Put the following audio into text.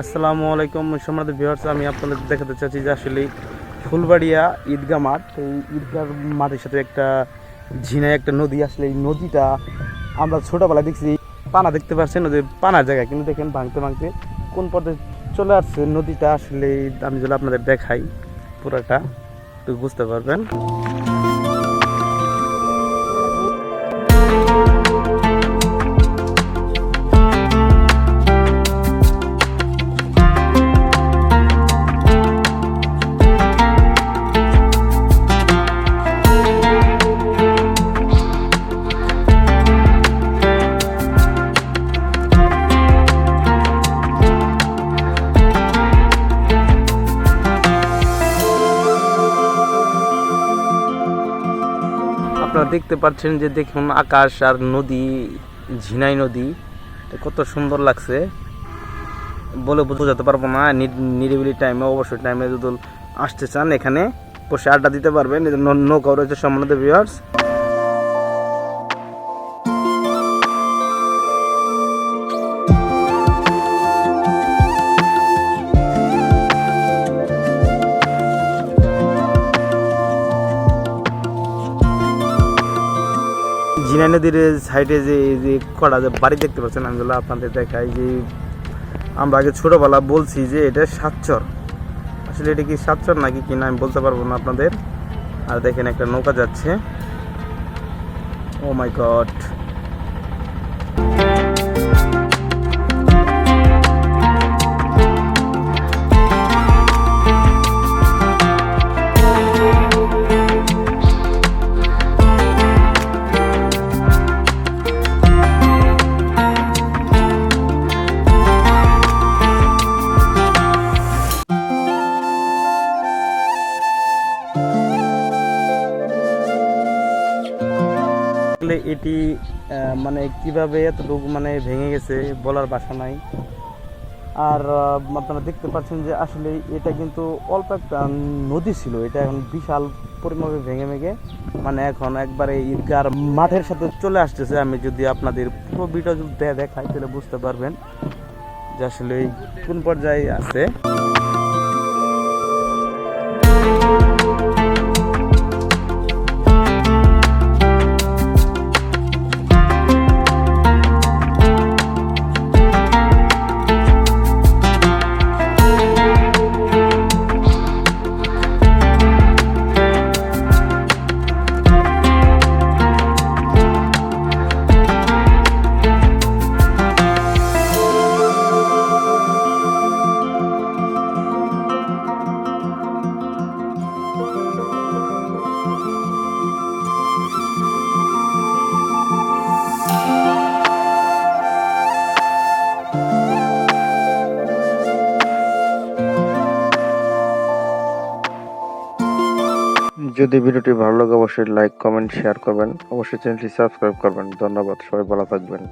আসসালামু আলাইকুম সম্মানিত ভিউয়ার্স আমি আপনাদের দেখাতে চাচ্ছি যে আসলে ফুলবাড়িয়া ঈদগাহ মাঠ, এই ঈদগাহ মাঠের সাথে একটা ঝিনায় একটা নদী, আসলে এই নদীটা আমরা ছোটোবেলায় দেখছি। পানা দেখতে পাচ্ছেন যে পানার জায়গা, কিন্তু দেখেন ভাঙতে ভাঙতে কোন পথে চলে আসছে নদীটা, আসলে আমি যদি আপনাদের দেখাই পুরাটা, একটু বুঝতে পারবেন। আপনারা দেখতে পাচ্ছেন যে দেখুন আকাশ আর নদী, ঝিনাই নদী কত সুন্দর লাগছে। বলে বোঝাতে পারব না নিরিবিলি টাইমে অবশ্যই টাইমে যদি আসতে চান এখানে, বসে আড্ডা দিতে পারবেন। নৌকা রয়েছে সম্মানিত ভিউয়ার্স জিনা নদীর সাইডে যে যে কটা যে বাড়ি দেখতে পাচ্ছেন আমি বলে আপনাদের দেখাই যে আমরা আগে ছোটোবেলা বলছি যে এটা সাতচর আসলে এটা কি সাতচর নাকি কি না আমি বলতে পারব না আপনাদের। আর দেখেন একটা নৌকা যাচ্ছে। ও মাই গড আসলে এটি মানে কীভাবে এতটুকু মানে ভেঙে গেছে বলার বাসা নাই। আর আপনারা দেখতে পাচ্ছেন যে আসলে এটা কিন্তু অল্প একটা নদী ছিল। এটা এখন বিশাল পরিমাণে ভেঙে ভেঙে মানে এখন একবারে ঈদগার মাঠের সাথে চলে আসতেছে। আমি যদি আপনাদের পুরো ভিডিও দেখাই, তাহলে বুঝতে পারবেন যে আসলে কোন পর্যায়ে আছে। যদি ভিডিওটি ভালো লাগে, অবশ্যই লাইক কমেন্ট শেয়ার করবেন। অবশ্যই চ্যানেলটি সাবস্ক্রাইব করবেন। ধন্যবাদ, সবাই ভালো থাকবেন।